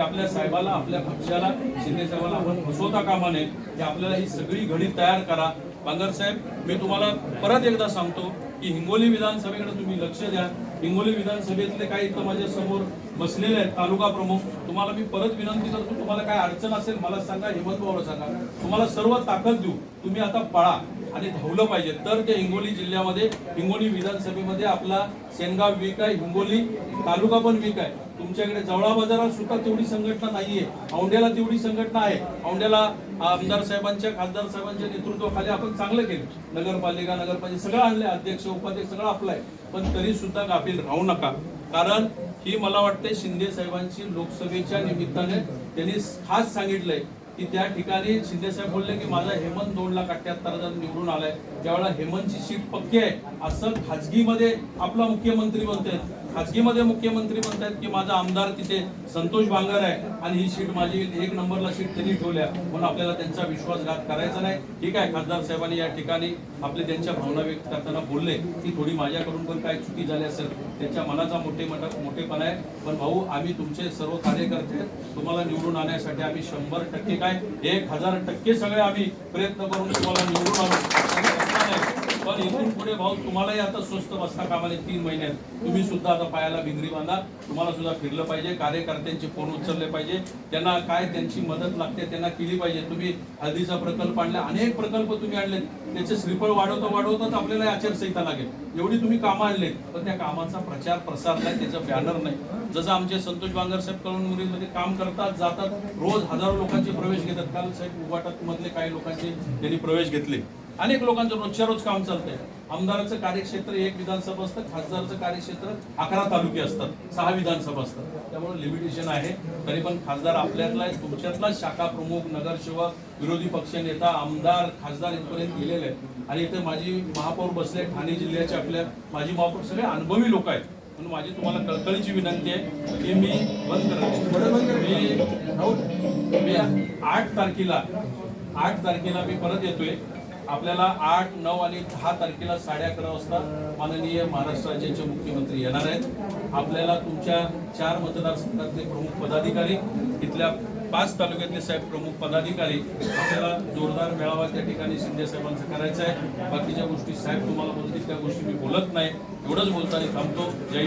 की आपल्या साहेबाला आपल्या पक्षाला शिंदे साहेबाला आपण फसवता कामा नये. की आपल्याला ही सगळी घडी तयार करा. बांगर साहेब मी तुम्हाला परत एकदा सांगतो की हिंगोली विधानसभेकडे तुम्ही लक्ष द्या. हिंगोली विधानसभेतले काही इथं माझ्यासमोर बसलेले आहेत तालुका प्रमुख. तुम्हाला मी परत विनंती करतो तुम्हाला काय अडचण असेल मला सांगा हेमंत सांगा. तुम्हाला सर्व ताकद देऊ. तुम्ही आता पळा आणि धावलं पाहिजे. तर ते हिंगोली जिल्ह्यामध्ये हिंगोली विधानसभेमध्ये आपला सेनगाव वीक आहे हिंगोली तालुका पण वीक आहे. तुमच्याकडे जवळा बाजारात सुद्धा तेवढी संघटना नाहीये. औंढ्याला तेवढी संघटना आहे. औंढ्याला आमदार साहेबांच्या खासदार साहेबांच्या नेतृत्वाखाली आपण चांगलं केलं. नगरपालिका नगरपालिका सगळं आणलं अध्यक्ष उपाध्यक्ष सगळं आपलं आहे पण तरी सुद्धा गाफील राहू नका. कारण ही मला वाटते शिंदे साहेबांची लोकसभेच्या निमित्ताने त्यांनी खास सांगितलंय की त्या ठिकाणी शिंदे साहेब बोलले की माझा हेमंत दोन लाख अठ्याहत्तर हजार निवडून आलाय. त्यावेळेला हेमंतची सीट पक्की आहे असं खाजगीमध्ये आपला मुख्यमंत्री म्हणतायत खाजगीमध्ये मुख्यमंत्री म्हणतायत की माझा आमदार तिथे संतोष बांगर आहे आणि ही सीट माझी एक नंबरला सीट त्यांनी ठेवल्या म्हणून आपल्याला त्यांचा विश्वासघात करायचा नाही. ठीक आहे खासदार साहेबांनी या ठिकाणी आपले त्यांच्या भावना व्यक्त करताना बोलले की थोडी माझ्याकडून पण काय चुकी झाली असेल त्यांच्या मनाचा मोठे मोठेपणा आहे. पण भाऊ आम्ही तुमचे सर्व कार्यकर्ते तुम्हाला निवडून आणण्यासाठी आम्ही शंभर टक्के काय एक हजार टक्के सगळे आम्ही प्रयत्न करून तुम्हाला निवडून पण इथून पुढे भाऊ तुम्हालाही आता स्वस्त बसता कामाने तीन महिन्यात. तुम्ही सुद्धा आता पायाला भिंगरी बांधा. तुम्हाला सुद्धा फिरलं पाहिजे. कार्यकर्त्यांचे फोन उचलले पाहिजे. त्यांना काय त्यांची मदत लागते त्यांना केली पाहिजे. तुम्ही हळदीचा प्रकल्प आणला. अनेक प्रकल्प तुम्ही आणले त्याचे श्रीफळ वाढवता वाढवताच आपल्याला आचारसंहिता लागेल. एवढी तुम्ही कामं आणले पण त्या कामाचा प्रचार प्रसार नाही त्याचा बॅनर नाही. जसं आमचे संतोष बांगर साहेब कळमनुरीमध्ये काम करतात जातात रोज हजारो लोकांचे प्रवेश घेतात. काल साहेब उवाटात मधले काही लोकांचे त्यांनी प्रवेश घेतले. अनेक लोकांचं रोजच्या रोज काम चालतंय. आमदाराचं कार्यक्षेत्र एक विधानसभा असतं खासदाराचं कार्यक्षेत्र अकरा तालुके असतात सहा विधानसभा असतात. त्यामुळे लिमिटेशन आहे. तरी पण खासदार आपल्यातला आहे, तुमच्यातला शाखा प्रमुख नगरसेवक विरोधी पक्ष नेता आमदार खासदार इथपर्यंत गेलेले आहेत. आणि इथे माझी महापौर बसले ठाणे जिल्ह्याचे आपल्या माजी महापौर सगळे अनुभवी लोक आहेत. म्हणून माझी तुम्हाला कळकळीची विनंती आहे की मी बंद करतो मी मी आठ तारखेला आठ तारखेला मी परत येतोय. आपल्याला आठ नऊ आणि दहा तारखेला साडे अकरा वाजता माननीय महाराष्ट्र राज्याचे मुख्यमंत्री येणार आहेत. आपल्याला तुमच्या चार मतदारसंघातले प्रमुख पदाधिकारी इथल्या पाच तालुक्यातले साहेब प्रमुख पदाधिकारी आपल्याला जोरदार मेळावा त्या ठिकाणी शिंदे साहेबांचा करायचा आहे. बाकीच्या गोष्टी साहेब तुम्हाला बोलतील त्या गोष्टी मी बोलत नाही. एवढंच बोलताना थांबतो. जय